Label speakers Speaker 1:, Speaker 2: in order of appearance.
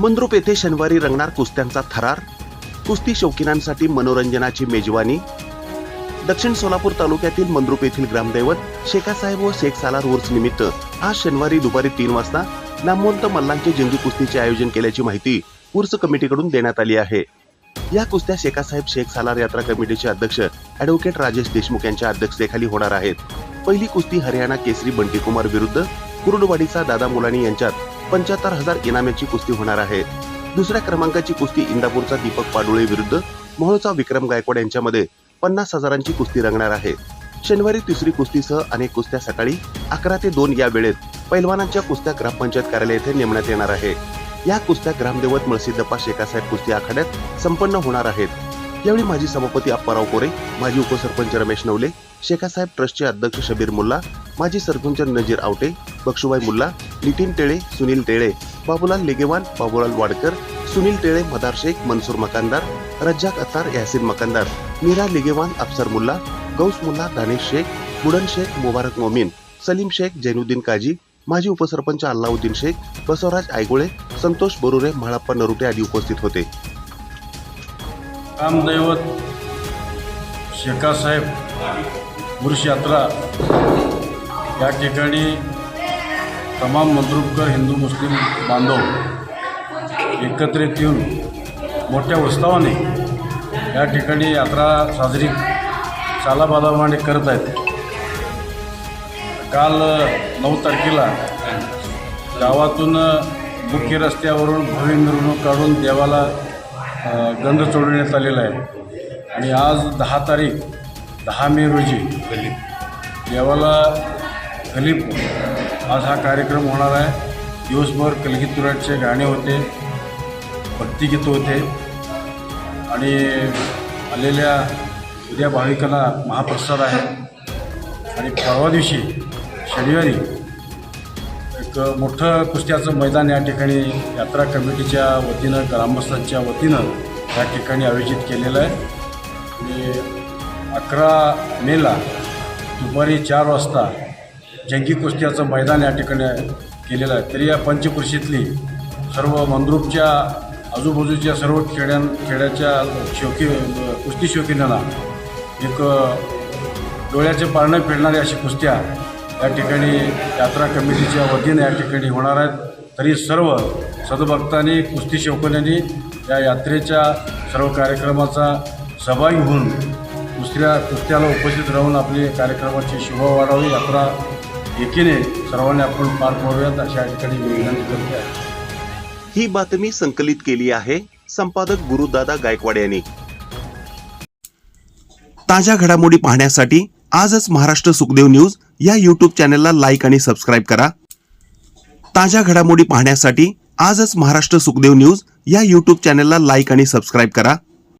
Speaker 1: मंद्रुप येथे शनिवारी रंगणार कुस्त्यांचा थरार कुस्ती शौकीनांसाठी मनोरंजनाची मेजवानी दक्षिण सोलापूर तालुक्यातील मंद्रुप येथील ग्रामदैवत शेखासाहेब व शेख सालार उर्स निमित्त आज शनिवारी दुपारी तीन वाजता नामवंत मल्लांचे जंगी कुस्तीचे आयोजन केल्याची माहिती उर्स कमिटीकडून देण्यात आली आहे. या कुस्त्या शेखासाहेब शेख सालार यात्रा कमिटीचे अध्यक्ष अॅडव्होकेट राजेश देशमुख यांच्या अध्यक्षतेखाली होणार आहेत. पहिली कुस्ती हरियाणा केसरी बंटी कुमार विरुद्ध कुरुडवाडीचा दादा मुलानी यांच्यात पंच्याहत्तर हजार इनाम्याची कुस्ती होणार आहे. दुसऱ्या क्रमांकाची कुस्ती इंदापूरचा दीपक पाडुळे विरुद्ध मोहोळचा विक्रम गायकवाड यांच्यामध्ये पन्नास हजारांची कुस्ती रंगणार आहे. शनिवारी तिसरी कुस्तीसह अनेक कुस्त्या सकाळी अकरा ते दोन या वेळेत पैलवानांच्या कुस्त्या ग्रामपंचायत कार्यालय येथे नेमण्यात येणार आहे. या कुस्त्या ग्रामदेवत मळसिद्धप्पा शेखासाहेब कुस्ती आखाड्यात संपन्न होणार आहेत. यावेळी माजी सभापती अप्पाराव कोरे माजी उपसरपंच रमेश नवले शेखासाहेब ट्रस्टचे अध्यक्ष शबीर मुल्ला माजी सरपंच नजीर आवटे बक्षुबाई मुल्ला नितीन टेळे सुनील टेळे बाबूलाल लेगेवान बाबूलाल वाडकर सुनील टेळे मदार शेख मनसूर मकानदार रज्जाक अत्तार यासिन मकानदार मीरा लिगेवान अफसर मुल्ला गौस मुल्ला दानिश शेख बुडन शेख मुबारक मोमीन सलीम शेख जैनुद्दीन काजी माजी उपसरपंच अल्लाउद्दीन शेख बसवराज आयगोळे संतोष बरुरे म्हाळप्पा नरुटे आदी उपस्थित होते.
Speaker 2: रामदैवत शेखासाहेब उर्ष यात्रा. या ठिकाणी तमाम मंद्रुपकर हिंदू मुस्लिम बांधव एकत्रित येऊन मोठ्या उत्सवाने या ठिकाणी यात्रा साजरी सालाबादामाने करत आहेत. काल नऊ तारखेला गावातून मुख्य रस्त्यावरून भव्य मिरवणूक काढून देवाला गंध चोडवण्यात आलेला आहे. आणि आज दहा तारीख दहा मे रोजी देवाला गलीप आज हा कार्यक्रम होणार आहे. दिवसभर कलगीतुराटचे गाणे होते भक्तिगीत होते. आणि आलेल्या उद्या भाविकांना महाप्रसाद आहे. आणि परवा दिवशी शनिवारी एक मोठं कुस्त्याचं मैदान या ठिकाणी यात्रा कमिटीच्या वतीनं ग्रामस्थांच्या वतीनं या ठिकाणी आयोजित केलेलं आहे. आणि अकरा मेला दुपारी चार वाजता जंगी कुस्त्याचं मैदान या ठिकाणी केलेलं आहे. तरी या पंचकृषीतली सर्व मंद्रूपच्या आजूबाजूच्या सर्व खेड्यां खेड्याच्या शौकी कुस्ती शौकीनांना एक डोळ्याचे पारणं फिरणाऱ्या अशी कुस्त्या या ठिकाणी यात्रा कमिटीच्या वतीने या ठिकाणी होणार आहेत. तरी सर्व सदभक्तांनी कुस्ती शौकन्यांनी या यात्रेच्या सर्व कार्यक्रमाचा सहभागी होऊन दुसऱ्या कुस्त्याला उपस्थित राहून आपली कार्यक्रमाची शोभा वाढावी यात्रा एकीने सर्वांनी आपण पार पाडूयात अशा ठिकाणी मी विनंती करते. आहे
Speaker 1: ही बातमी संकलित केली आहे संपादक गुरुदादा गायकवाड यांनी. ताज्या घडामोडी पाहण्यासाठी आजच महाराष्ट्र सुखदेव न्यूज या यूट्यूब चॅनलला लाईक आणि सबस्क्राईब करा. ताज्या घडामोडी पाहण्यासाठी आजच महाराष्ट्र सुखदेव न्यूज या यूट्यूब चॅनलला लाईक आणि सबस्क्राईब करा.